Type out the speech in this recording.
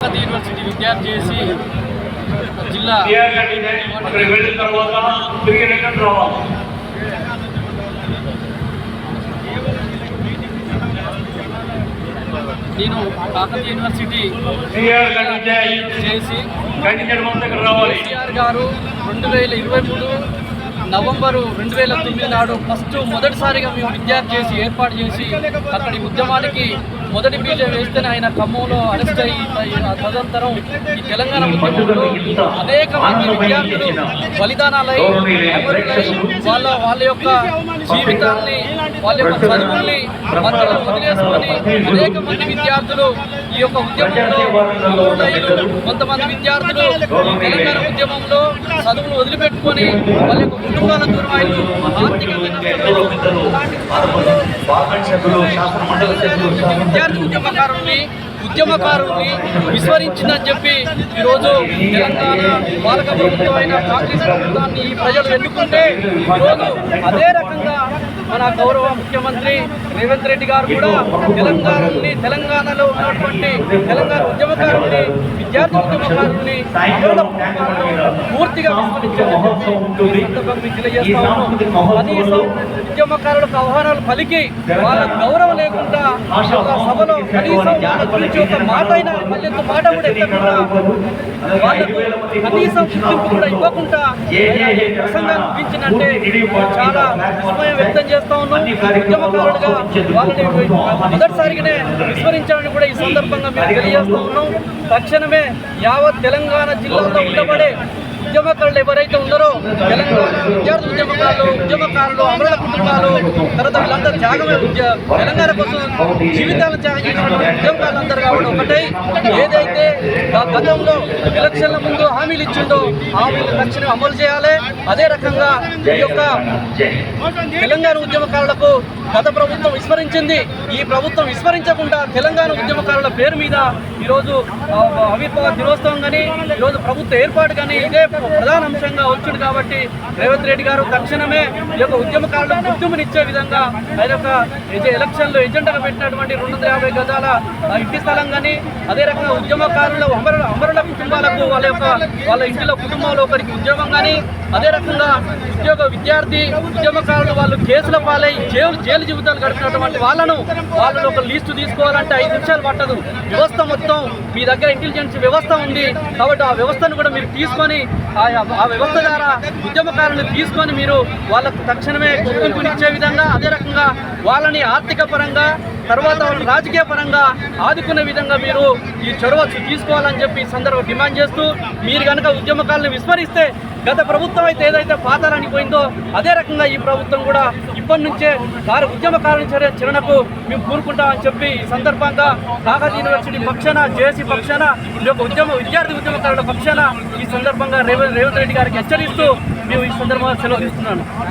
University చేసి జిల్లా నేను కాకతీయ యూనివర్సిటీ చేసి కేసీఆర్ గారు రెండు వేల ఇరవై మూడు నవంబరు రెండు వేల తొమ్మిది నాడు ఫస్ట్ మొదటిసారిగా మేము విద్యార్థి చేసి ఏర్పాటు చేసి అక్కడి ఉద్యమానికి మొదటి బీజం వేస్తేనే ఆయన ఖమ్మంలో అరెస్ట్ అయ్యి తదనంతరం ఈ తెలంగాణ ఉద్యమంలో అనేక మంది విద్యార్థులు బలిదానాలై వాళ్ళ వాళ్ళ యొక్క జీవితాల్ని వాళ్ళ యొక్క చదువుల్ని మధ్యలో వదిలేసుకొని అనేక మంది విద్యార్థులు ఈ యొక్క ఉద్యమంలో. కొంతమంది విద్యార్థులు తెలంగాణ ఉద్యమంలో చదువులు వదిలిపెట్టుకొని వాళ్ళ యొక్క కుటుంబాల దూరమాయిలు ఆర్థికంగా నష్టపోయారు. అలాంటి శాసన మండలి సభ్యులు శాసన విద్యార్థి ఉద్యమకారుల్ని విస్మరించిందని చెప్పి ఈరోజు తెలంగాణ పాలక ప్రభుత్వమైన కాంగ్రెస్ ప్రభుత్వాన్ని ఈ ప్రజలు ఎన్నుకుంటే ఈరోజు అదే రకంగా మన గౌరవ ముఖ్యమంత్రి రేవంత్ రెడ్డి గారు కూడా తెలంగాణని తెలంగాణలో ఉన్నటువంటి తెలంగాణ ఉద్యమకారుల్ని విద్యార్థి ఉద్యమకారుల్ని పూర్తిగా విస్మరించారని ఉద్యమకారులకు ఆహ్వానాలు పలికి వాళ్ళ గౌరవం లేకుండా సభలో కనీసం నుంచి ఒక మాట అయినా మళ్ళీ ఒక మాట కూడా ఎత్తకుండా వాళ్ళకు కనీసం గుర్తింపు కూడా ఇవ్వకుండా ప్రసంగాన్ని ముగించినంటే చాలా విస్మయం వ్యక్తం చేస్తా ఉన్నాం. ఉద్యమకారులుగా వాళ్ళని మొదటిసారిగానే విస్మరించాలని కూడా ఈ సందర్భంగా మేము తెలియజేస్తా ఉన్నాం. తక్షణమే యావత్ తెలంగాణ జిల్లాలో ఉండబడే ఉద్యమకారులు ఎవరైతే ఉన్నారో తెలంగాణ విద్యార్థి ఉద్యమకారులు ఉద్యమకారులు అమరుల కుటుంబాలు తర్వాత వీళ్ళందరూ త్యాగమే తెలంగాణ కోసం జీవితాలను త్యాగం చేసినటువంటి ఉద్యమకారులందరూ కాబట్టి ఒకటై ఏదైతే ఆ గతంలో ఎలక్షన్ల ముందు హామీలు ఇచ్చిందో హామీలు తక్షణం అమలు చేయాలి. అదే రకంగా ఈ యొక్క తెలంగాణ ఉద్యమకారులకు గత ప్రభుత్వం విస్మరించింది. ఈ ప్రభుత్వం విస్మరించకుండా తెలంగాణ ఉద్యమకారుల పేరు మీద ఈరోజు ఆ, ఆవిర్భావ దినోత్సవం కానీ ఈరోజు ప్రభుత్వ ఏర్పాటు కానీ ఇదే ప్రధాన అంశంగా వచ్చింది కాబట్టి రేవంత్ రెడ్డి గారు తక్షణమే ఈ యొక్క ఉద్యమకారులకు గుర్తింపునిచ్చే విధంగా ఆయన యొక్క ఎలక్షన్లో ఎజెండాగా పెట్టినటువంటి రెండు వందల యాభై గజాల ఆ, ఇంటి స్థలం కానీ అదే రకంగా ఉద్యమకారుల అమరుల అమరుల కుటుంబాలకు వాళ్ళ యొక్క వాళ్ళ ఇంటిలో కుటుంబంలో ఒకరికి ఉద్యోగం కానీ అదే రకంగా ఉద్యోగ విద్యార్థి ఉద్యమకారులు వాళ్ళు కేసుల పాలై జైలు జైలు జీవితాలు గడిపినటువంటి వాళ్ళను వాళ్ళను ఒక లిస్టు తీసుకోవాలంటే ఐదు నిమిషాలు పట్టదు. వ్యవస్థ మొత్తం మీ దగ్గర ఇంటెలిజెన్స్ వ్యవస్థ ఉంది కాబట్టి ఆ వ్యవస్థను కూడా మీరు తీసుకొని ఆ ఆ వ్యవస్థ ద్వారా ఉద్యమకారులను తీసుకొని మీరు వాళ్ళకు తక్షణమే గుర్తింపునిచ్చే విధంగా అదే రకంగా వాళ్ళని ఆర్థిక పరంగా తర్వాత వాళ్ళు రాజకీయ పరంగా ఆదుకునే విధంగా మీరు ఈ చొరవ తీసుకోవాలని చెప్పి ఈ సందర్భం డిమాండ్ చేస్తూ మీరు కనుక ఉద్యమకాలను విస్మరిస్తే గత ప్రభుత్వం అయితే ఏదైతే పాతాలని పోయిందో అదే రకంగా ఈ ప్రభుత్వం కూడా ఇప్పటి నుంచే వారి ఉద్యమకారుల చర్య చరణకు మేము కూరుకుంటామని చెప్పి ఈ సందర్భంగా కాకతీయ యూనివర్సిటీ పక్షాన జేసీ పక్షాన ఈ యొక్క ఉద్యమ విద్యార్థి ఉద్యమకారుల పక్షాన ఈ సందర్భంగా రేవంత్ రేవంత్ రెడ్డి గారికి హెచ్చరిస్తూ మేము ఈ సందర్భంగా సెలవు తీసుకున్నాను.